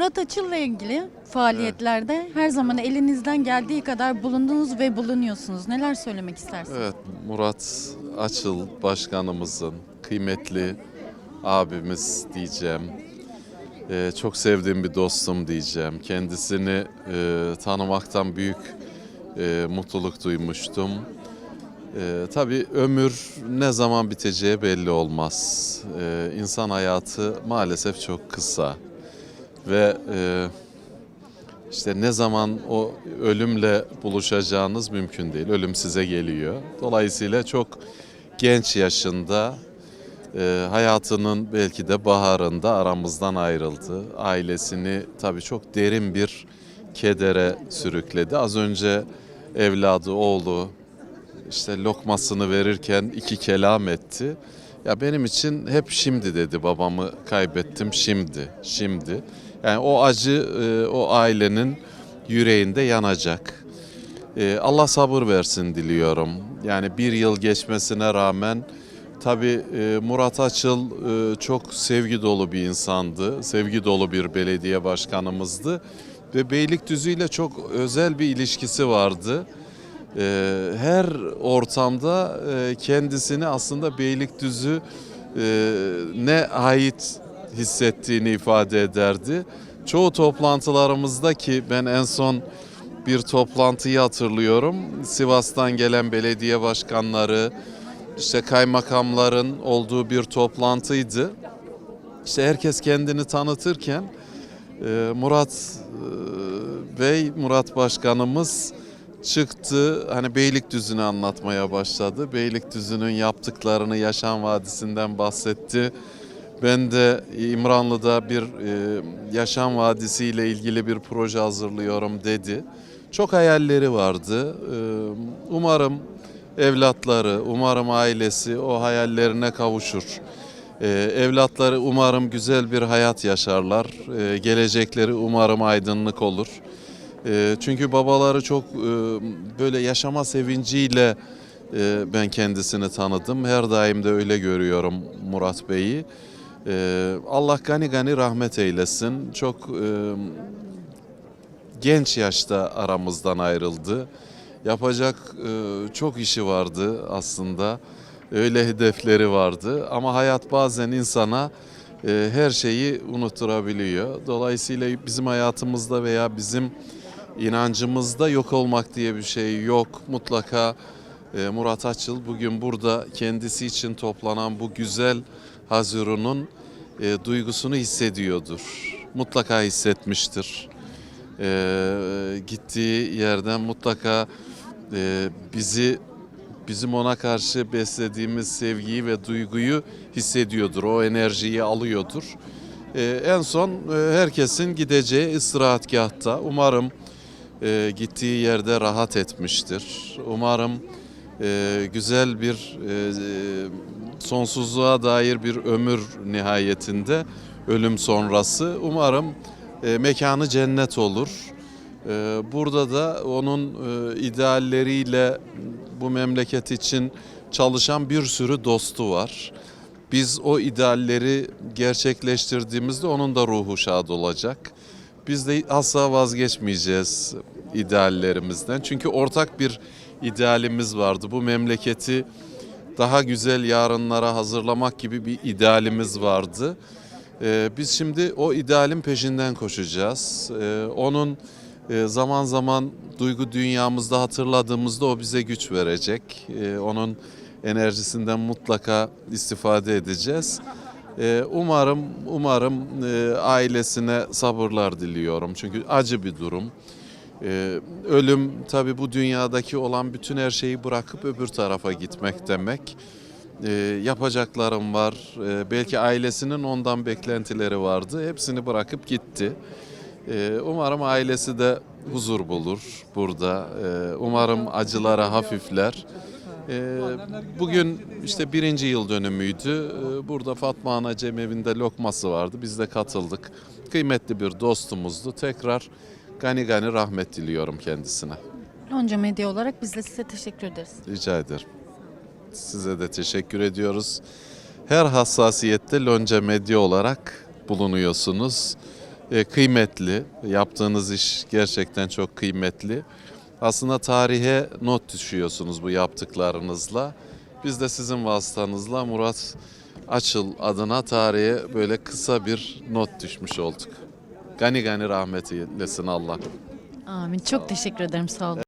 Murat Açıl'la ilgili faaliyetlerde her zaman elinizden geldiği kadar bulundunuz ve bulunuyorsunuz. Neler söylemek istersiniz? Evet, Murat Açıl başkanımızın kıymetli abimiz diyeceğim. Ee, çok sevdiğim bir dostum diyeceğim. Kendisini e, tanımaktan büyük e, mutluluk duymuştum. E, tabii ömür ne zaman biteceği belli olmaz. E, insan hayatı maalesef çok kısa ve e, işte ne zaman o ölümle buluşacağınız mümkün değil. Ölüm size geliyor. Dolayısıyla çok genç yaşında e, hayatının belki de baharında aramızdan ayrıldı. Ailesini tabii çok derin bir kedere sürükledi. Az önce evladı, oğlu işte lokmasını verirken iki kelam etti. Ya benim için hep şimdi dedi babamı kaybettim şimdi, şimdi. Yani o acı e, o ailenin yüreğinde yanacak. E, Allah sabır versin diliyorum. Yani bir yıl geçmesine rağmen tabii e, Murat Açıl çok sevgi dolu bir insandı. Sevgi dolu bir belediye başkanımızdı. Ve Beylikdüzü ile çok özel bir ilişkisi vardı. Her ortamda kendisini aslında Beylikdüzü ne ait hissettiğini ifade ederdi. Çoğu toplantılarımızda ki ben en son bir toplantıyı hatırlıyorum. Sivas'tan gelen belediye başkanları, işte kaymakamların olduğu bir toplantıydı. İşte herkes kendini tanıtırken e, Murat e, Bey, Murat Başkanımız çıktı. Hani Beylikdüzü'nü anlatmaya başladı. Beylikdüzü'nün yaptıklarını Yaşam Vadisi'nden bahsetti. Ben de İmranlı'da bir e, Yaşam Vadisi ile ilgili bir proje hazırlıyorum dedi. Çok hayalleri vardı. E, umarım evlatları, umarım ailesi o hayallerine kavuşur. Ee, evlatları umarım güzel bir hayat yaşarlar. Ee, gelecekleri umarım aydınlık olur. Ee, çünkü babaları çok e, böyle yaşama sevinciyle e, ben kendisini tanıdım. Her daim de öyle görüyorum Murat Bey'i. Ee, Allah gani gani rahmet eylesin. Çok e, genç yaşta aramızdan ayrıldı. Yapacak e, çok işi vardı aslında. Öyle hedefleri vardı ama hayat bazen insana e, her şeyi unutturabiliyor. Dolayısıyla bizim hayatımızda veya bizim inancımızda yok olmak diye bir şey yok. Mutlaka Murat Açıl bugün burada kendisi için toplanan bu güzel hazırının e, duygusunu hissediyordur. Mutlaka hissetmiştir. E, gittiği yerden mutlaka e, bizi bizim ona karşı beslediğimiz sevgiyi ve duyguyu hissediyordur. O enerjiyi alıyordur. Ee, en son e, herkesin gideceği istirahatgahta. Umarım e, gittiği yerde rahat etmiştir. Umarım e, güzel bir e, sonsuzluğa dair bir ömür nihayetinde ölüm sonrası. Umarım e, mekanı cennet olur. Ee, Burada da onun e, idealleriyle bu memleket için çalışan bir sürü dostu var. Biz o idealleri gerçekleştirdiğimizde onun da ruhu şad olacak. Biz de asla vazgeçmeyeceğiz ideallerimizden. Çünkü ortak bir idealimiz vardı. Bu memleketi daha güzel yarınlara hazırlamak gibi bir idealimiz vardı. Ee, Biz şimdi o idealin peşinden koşacağız. Ee, Onun e, zaman zaman duygu dünyamızda hatırladığımızda o bize güç verecek. E, Onun enerjisinden mutlaka istifade edeceğiz. Umarım umarım e, ailesine sabırlar diliyorum. Çünkü acı bir durum. E, Ölüm tabii bu dünyadaki olan bütün her şeyi bırakıp öbür tarafa gitmek demek. E, yapacaklarım var. E, belki ailesinin ondan beklentileri vardı. Hepsini bırakıp gitti. Ee, Umarım ailesi de huzur bulur burada. Ee, Umarım acılara hafifler. Ee, Bugün işte birinci yıl dönümüydü. Ee, Burada Fatma Ana Cemevi'nde lokması vardı. Biz de katıldık. Kıymetli bir dostumuzdu. Tekrar gani gani rahmet diliyorum kendisine. Lonca Medya olarak biz de size teşekkür ederiz. Rica ederim. Size de teşekkür ediyoruz. Her hassasiyette Lonca Medya olarak bulunuyorsunuz. e, kıymetli. Yaptığınız iş gerçekten çok kıymetli. Aslında tarihe not düşüyorsunuz bu yaptıklarınızla. Biz de sizin vasıtanızla Murat Açıl adına tarihe böyle kısa bir not düşmüş olduk. Gani gani rahmet eylesin Allah. Amin. Çok teşekkür ederim. Sağ olun.